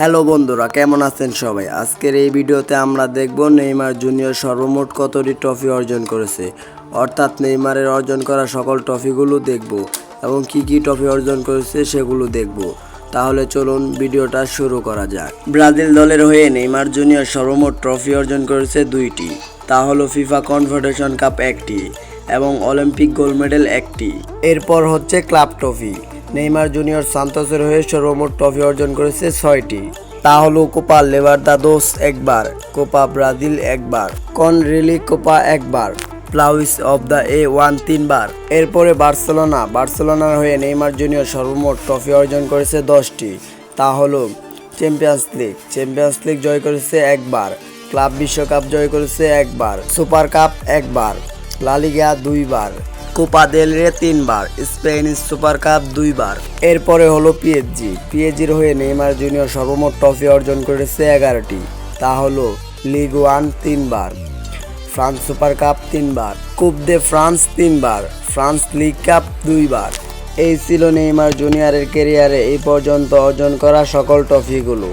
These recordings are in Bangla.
হ্যালো বন্ধুরা, কেমন আছেন সবাই? আজকের এই ভিডিওতে আমরা দেখব নেইমার জুনিয়র সর্বমোট কতটি ট্রফি অর্জন করেছে। অর্থাৎ নেইমারের অর্জন করা সকল ট্রফিগুলো দেখব এবং কি কি ট্রফি অর্জন করেছে সেগুলো দেখব। তাহলে চলুন ভিডিওটা শুরু করা যাক। ব্রাজিল দলের হয়ে নেইমার জুনিয়র সর্বমোট ট্রফি অর্জন করেছে দুইটি। তা হলো ফিফা কনফেডারেশন কাপ একটি এবং অলিম্পিক গোল্ড মেডেল একটি। এরপর হচ্ছে ক্লাব ট্রফি। নেইমার জুনিয়র সান্তোসের হয়ে সর্বমোট ট্রফি অর্জন করেছে ছয়টি। তা হলো কোপা লেবার লেভারদাদোস একবার, কোপা ব্রাজিল একবার, কনরেলি কোপা একবার, প্লাউইস অফ দ্য এ ওয়ান তিনবার। এরপরে বার্সেলোনা, বার্সেলোনার হয়ে নেইমার জুনিয়র সর্বমোট ট্রফি অর্জন করেছে দশটি। তা হলো চ্যাম্পিয়ন্স লিগ চ্যাম্পিয়ন্স লিগ জয় করেছে একবার, ক্লাব বিশ্বকাপ জয় করেছে একবার, সুপার কাপ একবার লালিগা দুইবার। কোপা দেল রে তিনবার স্পেনিশ সুপার কাপ দুইবার। এরপরে হলো পিএসজি পিএসজির হয়ে নেইমার জুনিয়র সর্বমোট ট্রফি অর্জন করেছে এগারোটি। তা হলো লিগ ওয়ান তিনবার, ফ্রান্স সুপার কাপ তিনবার কুপ দে ফ্রান্স তিনবার, ফ্রান্স লিগ কাপ দুইবার। এই ছিল নেইমার জুনিয়রের কেরিয়ারে এই পর্যন্ত অর্জন করা সকল ট্রফিগুলো।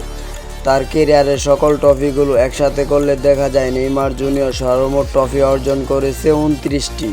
তার কেরিয়ারের সকল ট্রফিগুলো একসাথে করলে দেখা যায় নেইমার জুনিয়র সর্বমোট ট্রফি অর্জন করেছে উনত্রিশটি।